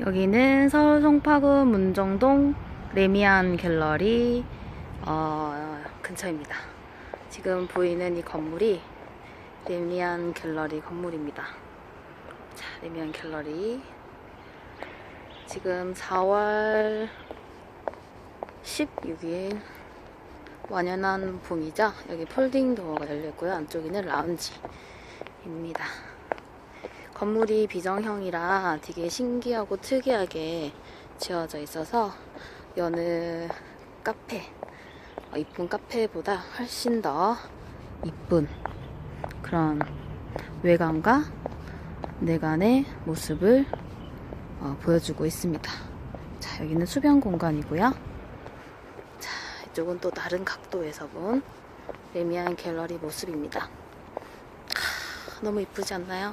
여기는 서울 송파구 문정동 레미안 갤러리 어, 근처입니다. 지금 보이는 이 건물이 레미안 갤러리 건물입니다. 자, 레미안 갤러리. 지금 4월 16일 완연한 봄이죠. 여기 폴딩 도어가 열렸고요. 안쪽에는 라운지입니다. 건물이 비정형이라 되게 신기하고 특이하게 지어져 있어서 여느 카페, 어, 이쁜 카페보다 훨씬 더 이쁜 그런 외관과 내관의 모습을 어, 보여주고 있습니다. 자, 여기는 수변 공간이고요. 자, 이쪽은 또 다른 각도에서 본 레미안 갤러리 모습입니다. 하, 너무 이쁘지 않나요?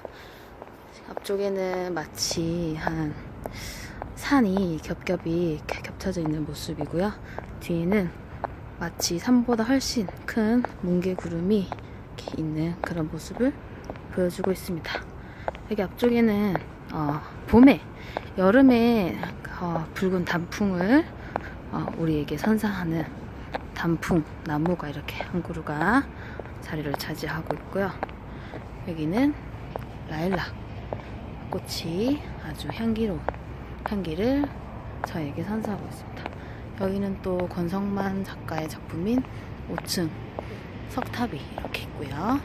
앞쪽에는 마치 한 산이 겹겹이 겹쳐져 있는 모습이고요. 뒤에는 마치 산보다 훨씬 큰 뭉게 구름이 이렇게 있는 그런 모습을 보여주고 있습니다. 여기 앞쪽에는 어, 봄에 여름에 어, 붉은 단풍을 어, 우리에게 선사하는 단풍 나무가 이렇게 한 그루가 자리를 차지하고 있고요. 여기는 라일락 꽃이 아주 향기로운 향기를 저에게 선사하고 있습니다. 여기는 또 권성만 작가의 작품인 5층 석탑이 이렇게 있고요.